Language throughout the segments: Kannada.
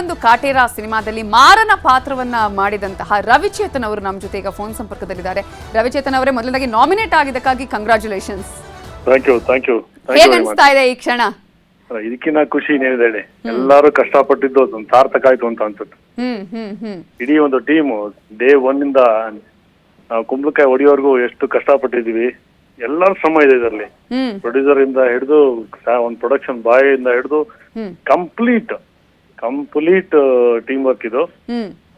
ಒಂದು ಕಾಟೇರ ಸಿನಿಮಾದಲ್ಲಿ ಮಾರನ ಪಾತ್ರವನ್ನ ಮಾಡಿದಂತಹ ರವಿಚೇತನ್ ಅವರು ನಮ್ಮ ಜೊತೆ ಈಗ ಫೋನ್ ಸಂಪರ್ಕದಲ್ಲಿದ್ದಾರೆ. ರವಿಚೇತನ್ ಅವರೇ ಮೊದಲನೇದಾಗಿ nominate ಆಗಿದ್ದಕ್ಕಾಗಿ congratulations thank you thank you ಹೇಗೆ ಅನಿಸ್ತಾ ಇದೆ ಈ ಕ್ಷಣ? ಇದಕ್ಕಿನ್ನ ಖುಷಿ ಇನ್ನೇನಿದೆ ಎಲ್ಲಾರು ಕಷ್ಟಪಟ್ಟಿದ್ದು ಅದೊಂದು ಸಾರ್ಥಕ ಆಯ್ತು ಅಂತ ಅನ್ಸುತ್ತೆ. ಇಡೀ ಒಂದು ಟೀಮ್ ಡೇ ಒನ್ ಇಂದ ಕುಂಬಳಕಾಯಿ ಹೊಡಿಯೋರ್ಗು ಎಷ್ಟು ಕಷ್ಟಪಟ್ಟಿದೀವಿ ಎಲ್ಲರ ಶ್ರಮ ಇದೆ ಇದರಲ್ಲಿ. ಪ್ರೊಡ್ಯೂಸರ್ ಇಂದ ಹಿಡಿದು ಒಂದು ಪ್ರೊಡಕ್ಷನ್ ಬಾಯ್ ಇಂದ ಹಿಡಿದು ಕಂಪ್ಲೀಟ್ ಕಂಪ್ಲೀಟ್ ಟೀಮ್ ವರ್ಕ್ ಇದು.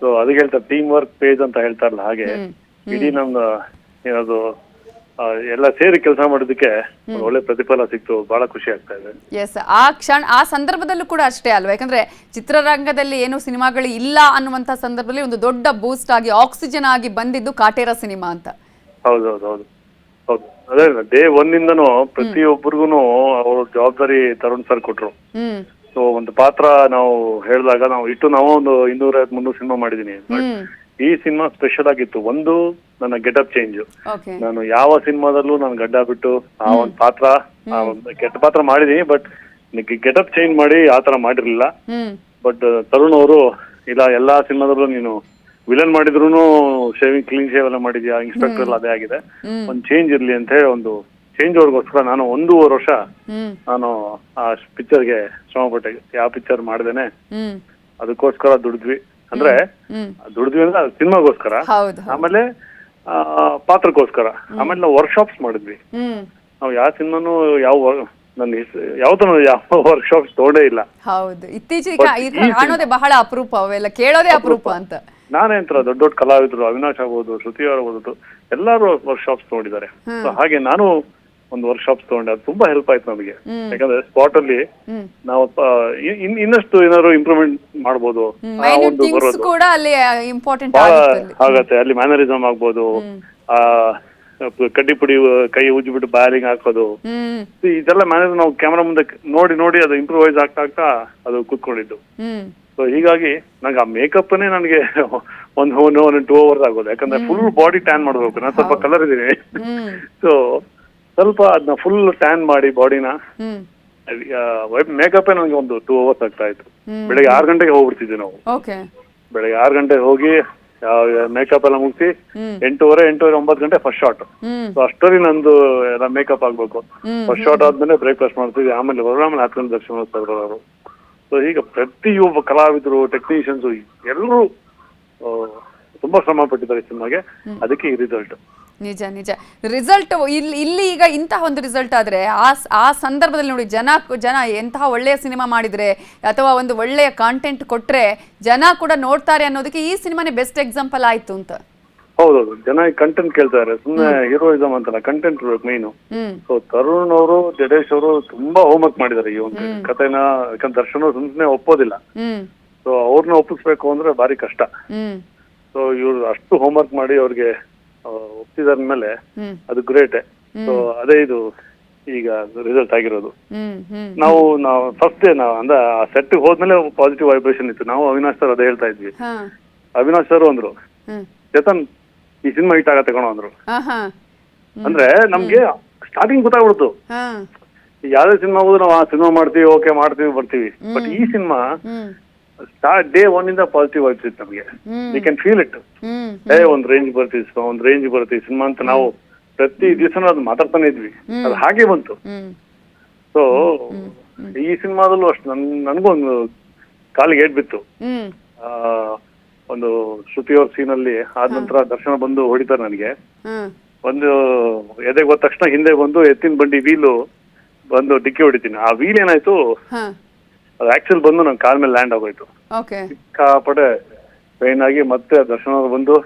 ಸೊ ಅದಕ್ಕೆ ಹೇಳ್ತಾರೆ ಟೀಮ್ ವರ್ಕ್ ಪೇಜ್ ಅಂತ ಹೇಳ್ತಾರಲ್ಲ ಹಾಗೆ. ಇಡೀ ನಮ್ಮ ಏನದು ಎಲ್ಲ ಸೇರಿ ಕೆಲಸ ಮಾಡೋದಕ್ಕೆ ಒಳ್ಳೆ ಪ್ರತಿಫಲ ಸಿಕ್ತು. ಬಹಳ ಖುಷಿ ಆಗ್ತಾ ಇದೆ. ಎಸ್ ಆ ಕ್ಷಣ ಆ ಸಂದರ್ಭದಲ್ಲೂ ಕೂಡ ಅಷ್ಟೇ ಅಲ್ವಾ? ಯಾಕಂದ್ರೆ ಚಿತ್ರರಂಗದಲ್ಲಿ ಏನು ಸಿನಿಮಾಗಳು ಇಲ್ಲ ಅನ್ನುವಂತ ಸಂದರ್ಭದಲ್ಲಿ ಒಂದು ದೊಡ್ಡ ಬೂಸ್ಟ್ ಆಗಿ ಆಕ್ಸಿಜನ್ ಆಗಿ ಬಂದಿದ್ದು ಕಾಟೇರ ಸಿನಿಮಾ ಅಂತ. ಹೌದು ಹೌದು. ಹೌದು ಅದೇ ಡೇ ಒನ್ ಇಂದನು ಪ್ರತಿಯೊಬ್ಬರಿಗೂ ಅವ್ರ ಜವಾಬ್ದಾರಿ ತರುಣ್ ಸರ್ ಕೊಟ್ರು. ಸೊ ಒಂದು ಪಾತ್ರ ನಾವು ಹೇಳಿದಾಗ ನಾವು ಇಟ್ಟು ನಾವು ಒಂದು ಇನ್ನೂರ ಮುನ್ನೂರು ಸಿನಿಮಾ ಮಾಡಿದೀನಿ. ಈ ಸಿನಿಮಾ ಸ್ಪೆಷಲ್ ಆಗಿತ್ತು. ಒಂದು ನನ್ನ ಗೆಟಪ್ ಚೇಂಜ್ ನಾನು ಯಾವ ಸಿನಿಮಾದಲ್ಲೂ ನಾನು ಗಡ್ಡ ಬಿಟ್ಟು ಆ ಒಂದು ಪಾತ್ರ ಆ ಒಂದು ಕೆಟ್ಟ ಪಾತ್ರ ಮಾಡಿದೀನಿ. ಬಟ್ ಗೆಟಪ್ ಚೇಂಜ್ ಮಾಡಿ ಆ ತರ ಮಾಡಿರ್ಲಿಲ್ಲ. ಬಟ್ ತರುಣ್ ಅವರು ಇಲ್ಲ ಎಲ್ಲಾ ಸಿನಿಮಾದಲ್ಲೂ ನೀನು ವಿಲನ್ ಮಾಡಿದ್ರು ಶೇವಿಂಗ್ ಕ್ಲೀನ್ ಶೇವ್ ಎಲ್ಲ ಮಾಡಿದ್ಯಾ? ಇನ್ಸ್ಪೆಕ್ಟರ್ ಎಲ್ಲ ಅದೇ ಆಗಿದೆ. ಒಂದ್ ಚೇಂಜ್ ಇರ್ಲಿ ಅಂತ ಹೇಳಿ ಒಂದು ಚೇಂಜ್ ಅವ್ರಿಗೋಸ್ಕರ ನಾನು ಒಂದೂವರೆ ವರ್ಷ ಹ್ಮ್. ನಾನು ಆ ಪಿಕ್ಚರ್ಗೆ ಶ್ರಮ ಪಟ್ಟೆ ಯಾವ ಪಿಕ್ಚರ್ ಮಾಡ್ದೇನೆ. ಹ್ಮ್. ಅದಕ್ಕೋಸ್ಕರ ದುಡಿದ್ವಿ. ಅಂದ್ರೆ ಹ್ಮ್ ದುಡಿದ್ವಿ ಅಂದ್ರೆ ಸಿನಿಮಾಗೋಸ್ಕರ. ಹೌದು ಹೌದು. ಆಮೇಲೆ ಆ, ಪಾತ್ರಕ್ಕೋಸ್ಕರ. ಆಮೇಲೆ ನಾವು ವರ್ಕ್ಶಾಪ್ಸ್ ಮಾಡಿದ್ವಿ. ಹ್ಮ್. ನಾವು ಯಾವ ಸಿನಿಮಾನು ಯಾವ ನನ್ನ ಯಾವ್ದನ್ನು ಯಾವ ವರ್ಕ್ಶಾಪ್ಸ್ ತಗೊಂಡೇ ಇಲ್ಲ. ಹೌದು. ಇತ್ತೀಚೆಗೆ ಕಾಣೋದೇ ಬಹಳ ಅಪರೂಪ. ಅವೆಲ್ಲ ಕೇಳೋದೇ ಅಪರೂಪ. ಅಂತ. ನಾನೇ ಅಂತ ದೊಡ್ಡ ದೊಡ್ಡ ಕಲಾವಿದರು ಅವಿನಾಶ್ ಆಗ್ಬೋದು ಶ್ರುತಿ ಆಗ್ಬೋದು ಎಲ್ಲರೂ ವರ್ಕ್ಶಾಪ್ಸ್ ನೋಡಿದ್ದಾರೆ. ಹಾಗೆ ನಾನು ಒಂದು ವರ್ಕ್ಶಾಪ್ಸ್ ತಗೊಂಡೆ. ಅದು ತುಂಬಾ ಹೆಲ್ಪ್ ಆಯ್ತು ನಮಗೆ. ಯಾಕಂದ್ರೆ ಸ್ಪಾಟ್ ಅಲ್ಲಿ ನಾವು ಇನ್ನಷ್ಟು ಏನಾದ್ರು ಇಂಪ್ರೂವ್ಮೆಂಟ್ ಮಾಡಬಹುದು ಆಗುತ್ತೆ ಅಲ್ಲಿ. ಮ್ಯಾನರಿಸಮ್ ಆಗ್ಬೋದು. ಆ ಕಡ್ಡಿ ಪುಡಿ ಕೈ ಉಜ್ಜಿಬಿಟ್ಟು ಬ್ಯಾಲಿಂಗ್ ಹಾಕೋದು. ಇದೆಲ್ಲ ಮ್ಯಾನೇಜ್ ನಾವು ಕ್ಯಾಮ್ರಾ ಮುಂದೆ ನೋಡಿ ನೋಡಿ ಅದು ಇಂಪ್ರೂವೈಸ್ ಆಗ್ತಾ ಆಗ್ತಾ ಅದು ಕೂತ್ಕೊಂಡಿದ್ದು. ಸೊ ಹೀಗಾಗಿ ನಂಗೆ ಆ ಮೇಕಪ್ನೇ ನನಗೆ ಒಂದು ಒನ್ ಒಂದು ಟೂ ಅವರ್ಸ್ ಆಗೋದು. ಯಾಕಂದ್ರೆ ಫುಲ್ ಬಾಡಿ ಟ್ಯಾನ್ ಮಾಡ್ಬೇಕು. ನಾನು ಸ್ವಲ್ಪ ಕಲರ್ ಇದ್ದೀನಿ. ಸೊ ಸ್ವಲ್ಪ ಅದನ್ನ ಫುಲ್ ಟ್ಯಾನ್ ಮಾಡಿ ಬಾಡಿನ ಹ್ಮ್. ಮೇಕಪ್ ನನಗೆ ಒಂದು ಟೂ ಅವರ್ಸ್ ಆಗ್ತಾ ಇತ್ತು. ಬೆಳಿಗ್ಗೆ ಆರು ಗಂಟೆಗೆ ಹೋಗ್ಬಿಡ್ತಿದ್ವಿ ನಾವು. ಓಕೆ. ಬೆಳಿಗ್ಗೆ ಆರು ಗಂಟೆಗೆ ಹೋಗಿ ಮೇಕಪ್ ಎಲ್ಲ ಮುಗಿಸಿ ಎಂಟೂವರೆ ಎಂಟೂವರೆ ಒಂಬತ್ತು ಗಂಟೆ ಫಸ್ಟ್ ಶಾಟ್ ಸೊ ಅಷ್ಟರಲ್ಲಿ ನಂದು ಎಲ್ಲ ಮೇಕಪ್ ಆಗ್ಬೇಕು. ಫಸ್ಟ್ ಶಾಟ್ ಆದ್ಮೇಲೆ ಬ್ರೇಕ್ಫಾಸ್ಟ್ ಮಾಡ್ತೀವಿ. ಆಮೇಲೆ ಬರೋಣ ಆಮೇಲೆ ಹತ್ತು ಗಂಟೆ ದರ್ಶನ ಅವರು. ಸೊ ಈಗ ಪ್ರತಿಯೊಬ್ಬ ಕಲಾವಿದರು ಟೆಕ್ನಿಷಿಯನ್ಸ್ ಎಲ್ಲರೂ ತುಂಬಾ ಶ್ರಮ ಪಟ್ಟಿದ್ದಾರೆ ಸಿನಿಮಾಗೆ. ಅದಕ್ಕೆ ಈ ರಿಸಲ್ಟ್ ನಿಜ ನಿಜ. ರಿಸಲ್ಟ್ ಇಲ್ಲಿ ಇಲ್ಲಿ ಈಗ ಇಂತಹ ಒಂದು ರಿಸಲ್ಟ್ ಆದ್ರೆ ಆ ಆ ಸಂದರ್ಭದಲ್ಲಿ ನೋಡಿ ಜನ ಜನ ಎಂತಹ ಒಳ್ಳೆಯ ಸಿನಿಮಾ ಮಾಡಿದ್ರೆ ಅಥವಾ ಒಂದು ಒಳ್ಳೆಯ ಕಾಂಟೆಂಟ್ ಕೊಟ್ಟರೆ ಜನ ಕೂಡ ನೋಡ್ತಾರೆ ಅನ್ನೋದಕ್ಕೆ ಈ ಸಿನಿಮಾನೇ ಬೆಸ್ಟ್ ಎಕ್ಸಾಂಪಲ್ ಆಯ್ತು ಅಂತ. ಹೌದೌದು. ಜನ ಕಂಟೆಂಟ್ ಕೇಳ್ತಾರೆ. ಸುಮ್ಮನೆ ಹೀರೋಯಿಸಮ್ ಅಂತಲ್ಲ ಕಂಟೆಂಟ್ ಇರ್ಬೇಕು ಮೈನು ಹ್ಮ್. ಸೊ ತರುಣ್ ಅವರು ಜಡೇಶ್ ಅವರು ತುಂಬಾ ಹೋಮ್ವರ್ಕ್ ಮಾಡಿದ್ದಾರೆ ಈ ಒಂದು ಕಥೆನ ಯಾಕಂದ್ರೆ ದರ್ಶನ್ ಸುಮ್ಮನೆ ಒಪ್ಪೋದಿಲ್ಲ. ಹ್ಮ್. ಸೊ ಅವ್ರನ್ನ ಒಪ್ಪಿಸ್ಬೇಕು ಅಂದ್ರೆ ಭಾರಿ ಕಷ್ಟ. ಹ್ಮ್. ಸೊ ಇವ್ರು ಅಷ್ಟು ಹೋಮ್ವರ್ಕ್ ಮಾಡಿ ಅವ್ರಿಗೆ ಒಪ್ಪಿದಾರ ಮೇಲೆ ಅದು ಗ್ರೇಟ್ ಸೊ ಅದೇ ಇದು ಈಗ ರಿಸಲ್ಟ್ ಆಗಿರೋದು. ನಾವು ನಾವು ಫಸ್ಟ್ ಡೇ ನಾವು ಅಂದ್ರೆ ಆ ಸೆಟ್ ಹೋದ್ಮೇಲೆ ಪಾಸಿಟಿವ್ ವೈಬ್ರೇಷನ್ ಇತ್ತು. ನಾವು ಅವಿನಾಶ್ ಸರ್ ಅದೇ ಹೇಳ್ತಾ ಇದ್ವಿ. ಅವಿನಾಶ್ ಸರ್ ಅಂದ್ರು. ಚೇತನ್ ಈ ಸಿನಿಮಾ ಹಿಟ್ ಆಗ ಕಣೋ ಅಂದ್ರು. ಅಂದ್ರೆ ನಮ್ಗೆ ಸ್ಟಾರ್ಟಿಂಗ್ ಗೊತ್ತಾಗ್ಬಿಡ್ತು. ಯಾವ್ದೇ ಸಿನಿಮಾ ಹೋದ್ರು ನಾವು ಆ ಸಿನಿಮಾ ಮಾಡ್ತೀವಿ ಓಕೆ ಮಾಡ್ತೀವಿ ಬರ್ತೀವಿ. ಬಟ್ ಈ ಸಿನಿಮಾ ಸ್ಟಾರ್ಟ್ ಡೇ ಒನ್ ಇಂದ ಪಾಸಿಟಿವ್ ವೈಬ್ಸ್ ಇತ್ತು ನಮಗೆ. You we can feel it a ಒಂದ್ ರೇಂಜ್ ಬರ್ತೀವಿ ಸಿನಿಮಾ ಒಂದ್ ರೇಂಜ್ ಬರ್ತೀವಿ ಸಿನಿಮಾ ಅಂತ ನಾವು ಪ್ರತಿ ದಿವಸನೂ ಅದು ಮಾತಾಡ್ತಾನೆ ಇದ್ವಿ. ಅದು ಹಾಗೆ ಬಂತು. ಸೊ ಈ ಸಿನಿಮಾದಲ್ಲೂ ಅಷ್ಟು ನನ್ ನನಗೂ ಒಂದು ಕಾಲಿಗೆ ಏಟ್ ಬಿತ್ತು. ಆ, ಒಂದು ಶ್ರುತಿ ಅವ್ರ ಸೀನ್ ಅಲ್ಲಿ ಆದ ನಂತರ ದರ್ಶನ ಬಂದು ಹೊಡಿತಾರೆ ನನಗೆ. ಒಂದು ಎದೆಗೆ ಹೋದ ತಕ್ಷಣ ಹಿಂದೆ ಬಂದು ಎತ್ತಿನ ಬಂಡಿ ವೀಲು ಬಂದು ಡಿಕ್ಕಿ ಹೊಡಿತೀನಿ. ಆ ವೀಲ್ ಏನಾಯ್ತು? ಅದು ಆಕ್ಚುಲ್ ಬಂದು ನನ್ನ ಕಾಲ್ ಮೇಲೆ ಲ್ಯಾಂಡ್ ಆಗೋಯ್ತು. ಓಕೆ ಸಿಕ್ಕಾಪಟ್ಟೆ ಪೈನ್ ಆಗಿ ಮತ್ತೆ ದರ್ಶನ ಅವ್ರು ಬಂದು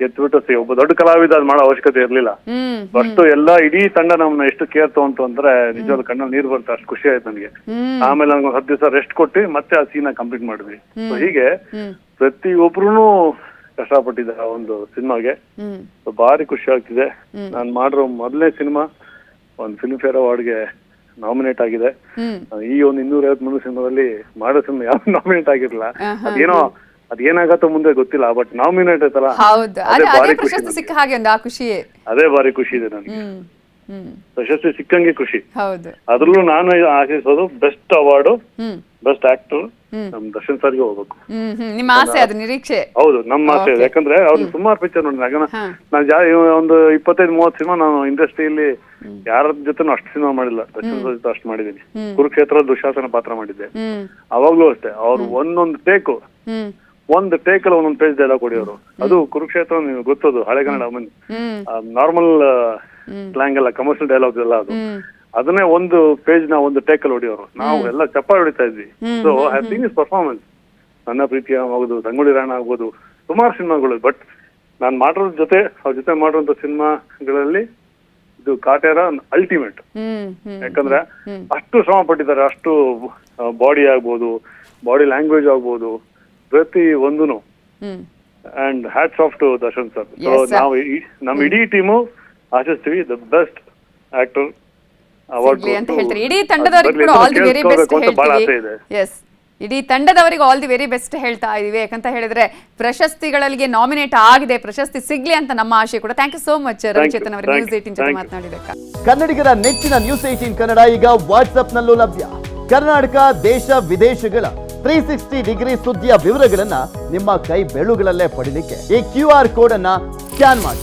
ಎತ್ಬಿಟ್ಟು ಸಿ- ಒಬ್ಬ ದೊಡ್ಡ ಕಲಾವಿದ ಅದು ಮಾಡೋ ಅವಶ್ಯಕತೆ ಇರ್ಲಿಲ್ಲ. ಹ್ಮ್ ಅಷ್ಟು ಎಲ್ಲಾ ಇಡೀ ತಂಡ ನಮ್ಮನ್ನ ಎಷ್ಟು ಕೇರ್ ತಗೊಂತು ಅಂದ್ರೆ ನಿಜವಾದ ಕಣ್ಣಲ್ಲಿ ನೀರು ಬರುತ್ತೆ ಅಷ್ಟು ಖುಷಿ ಆಯ್ತು ನನಗೆ. ಹ್ಮ್. ಆಮೇಲೆ ನಂಗೆ ಹತ್ತು ದಿವಸ ರೆಸ್ಟ್ ಕೊಟ್ಟು ಮತ್ತೆ ಆ ಸೀನ್ ಕಂಪ್ಲೀಟ್ ಮಾಡಿದ್ವಿ. ಸೊ ಹೀಗೆ ಹ್ಮ್. ಪ್ರತಿಯೊಬ್ರು ಕಷ್ಟಪಟ್ಟಿದ್ದಾರೆ ಆ ಒಂದು ಸಿನಿಮಾಗೆ. ಹ್ಮ್. So ಭಾರಿ ಖುಷಿ ಆಗ್ತಿದೆ. ನಾನು ಮಾಡಿರೋ ಮೊದಲನೇ ಸಿನಿಮಾ ಒಂದು ಫಿಲ್ಮ್ ಫೇರ್ ಅವಾರ್ಡ್ಗೆ ನಾಮಿನೇಟ್ ಆಗಿದೆ. ಈ ಒಂದು ಇನ್ನೂರ ಐವತ್ಮೂರು ಸಿನಿಮಾದಲ್ಲಿ ಮಾಡೋ ಸಿನಿಮಾ ಯಾವ ನಾಮಿನೇಟ್ ಆಗಿರಲಿಲ್ಲ. ಅದೇನೋ ಅದೇನಾಗತ್ತೋ ಮುಂದೆ ಗೊತ್ತಿಲ್ಲ ಬಟ್ ನಾಮಿನೇಟ್ ಐತಲ್ಲ ಹೌದು. ಅದೇ ಭಾರಿ ಖುಷಿ ಪ್ರಶಸ್ತಿ ಸಿಕ್ಕ ಹಾಗೆ ಒಂದು ಆ ಖುಷಿಯೇ. ಅದೇ ಭಾರಿ ಖುಷಿ ಇದೆ ನನಗೆ. ಪ್ರಶಸ್ತಿ ಸಿಕ್ಕಂಗೆ ಖುಷಿ. ಅದ್ರಲ್ಲೂ ನಾನು ಆಶಿಸೋದು ಬೆಸ್ಟ್ ಅವಾರ್ಡ್ ಬೆಸ್ಟ್ ಆಕ್ಟರ್ ನಮ್ ದರ್ಶನ್ ಸರ್ಗೆ ಹೋಗ್ಬೇಕು. ನಿಮ್ಮ ಆಸೆ ಅದು ನಿರೀಕ್ಷೆ. ಹೌದು ನಮ್ಮ ಆಸೆ. ಯಾಕಂದ್ರೆ ಅವ್ರು ಸುಮಾರು ಪಿಕ್ಚರ್ ನೋಡಿದ ಯಾಕಂದ್ರೆ. ನಾನು ಜಾ ಒಂದು ಇಪ್ಪತ್ತೈದು ಮೂವತ್ತು ಸಿನಿಮಾ ನಾನು ಇಂಡಸ್ಟ್ರಿಯಲ್ಲಿ ಯಾರ ಜೊತೆ ಅಷ್ಟು ಸಿನಿಮಾ ಮಾಡಿಲ್ಲ. ದರ್ಶನ್ ಸರ್ ಜೊತೆ ಅಷ್ಟು ಮಾಡಿದ್ದೀನಿ ಕುರುಕ್ಷೇತ್ರ ದುಶಾಸನ ಪಾತ್ರ ಮಾಡಿದ್ದೆ. ಅವಾಗ್ಲೂ ಅಷ್ಟೇ ಅವ್ರು ಒಂದೊಂದು ಟೇಕು ಒಂದ್ ಟೇಕ್ ಅಲ್ಲಿ ಒಂದೊಂದು ಪೇಜ್ ಡೈಲಾಗ್ ಕೊಡಿಯೋರು ಅದು ಕುರುಕ್ಷೇತ್ರ ನಿಮ್ಗೆ ಗೊತ್ತದು ಹಳೆ ಕನ್ನಡ ನಾರ್ಮಲ್ ಸ್ಲ್ಯಾಂಗ್ ಎಲ್ಲ ಕಮರ್ಷಿಯಲ್ ಡೈಲಾಗ್ಸ್ ಎಲ್ಲ ಅದು. ಅದನ್ನೇ ಒಂದು ಪೇಜ್ನ ಒಂದು ಟೇಕ್ ಅಲ್ಲಿ ಹೊಡಿಯೋರು. ನಾವು ಎಲ್ಲ ಚಪ್ಪಾಳೆ ಹೊಡಿತಾ ಇದ್ವಿ. So I seen is performance ನನ್ನ ಪ್ರೀತಿಯ ಆಗ್ಬೋದು ಸಂಗೊಳ್ಳಿ ರಾಣ ಆಗ್ಬೋದು ಸುಮಾರು ಸಿನಿಮಾಗಳು. ಬಟ್ ನಾನು ಮಾಡೋದ್ರ ಜೊತೆ ಅವ್ರ ಜೊತೆ ಮಾಡುವಂತ ಸಿನಿಮಾಗಳಲ್ಲಿ ಇದು ಕಾಟೇರ ಅಲ್ಟಿಮೇಟ್ ಯಾಕಂದ್ರೆ ಅಷ್ಟು ಶ್ರಮ ಪಟ್ಟಿದ್ದಾರೆ. ಅಷ್ಟು ಬಾಡಿ ಆಗ್ಬೋದು ಬಾಡಿ ಲ್ಯಾಂಗ್ವೇಜ್ ಆಗ್ಬೋದು ಪ್ರತಿ ಒಂದೂನು. And hats off to Darshan sir so. ನಾವು ನಮ್ಮ ಇಡೀ ಟೀಮು ಆಶಿಸ್ತೀವಿ ದ ಬೆಸ್ಟ್ ಆಕ್ಟರ್ ಅವಾರ್ಡ್ ಅಂತ ಹೇಳ್ತಾರೆ. ಇಡೀ ತಂಡದವರಿಗೆ ಕೂಡ ಆಲ್ ದಿ ವೆರಿ ಬೆಸ್ಟ್ ಹೇಳ್ತೀವಿ. ಎಸ್ ಇಡೀ ತಂಡದವರಿಗೆ ಆಲ್ ದಿ ವೆರಿ ಬೆಸ್ಟ್ ಹೇಳ್ತಾ ಇದೀವಿ. ಯಾಕಂತ ಹೇಳಿದ್ರೆ ಪ್ರಶಸ್ತಿಗಳಿಗೆ ನಾಮಿನೇಟ್ ಆಗಿದೆ. ಪ್ರಶಸ್ತಿ ಸಿಗ್ಲಿ ಅಂತ ನಮ್ಮ ಆಶೆ ಕೂಡ. Thank you so much Ravichetan ಅವರ Thank ನ್ಯೂಸ್. ಏಟಿನ್ ಜೊತೆ ಮಾತನಾಡಿದಕ್ಕೆ ಕನ್ನಡಿಗರ ನೆಚ್ಚಿನ ನ್ಯೂಸ್ ಏಟೀನ್ ಕನ್ನಡ ಈಗ ವಾಟ್ಸ್ಆಪ್ನಲ್ಲೂ ಲಭ್ಯ. ಕರ್ನಾಟಕ ದೇಶ ವಿದೇಶಗಳ ತ್ರೀ ಸಿಕ್ಸ್ಟಿ ಡಿಗ್ರಿ ಸುದ್ದಿಯ ವಿವರಗಳನ್ನ ನಿಮ್ಮ ಕೈ ಬೆಳುಗಳಲ್ಲೇ ಪಡಿಲಿಕ್ಕೆ ಈ ಕ್ಯೂ ಆರ್ ಕೋಡ್ ಅನ್ನ ಸ್ಕ್ಯಾನ್ ಮಾಡಿ.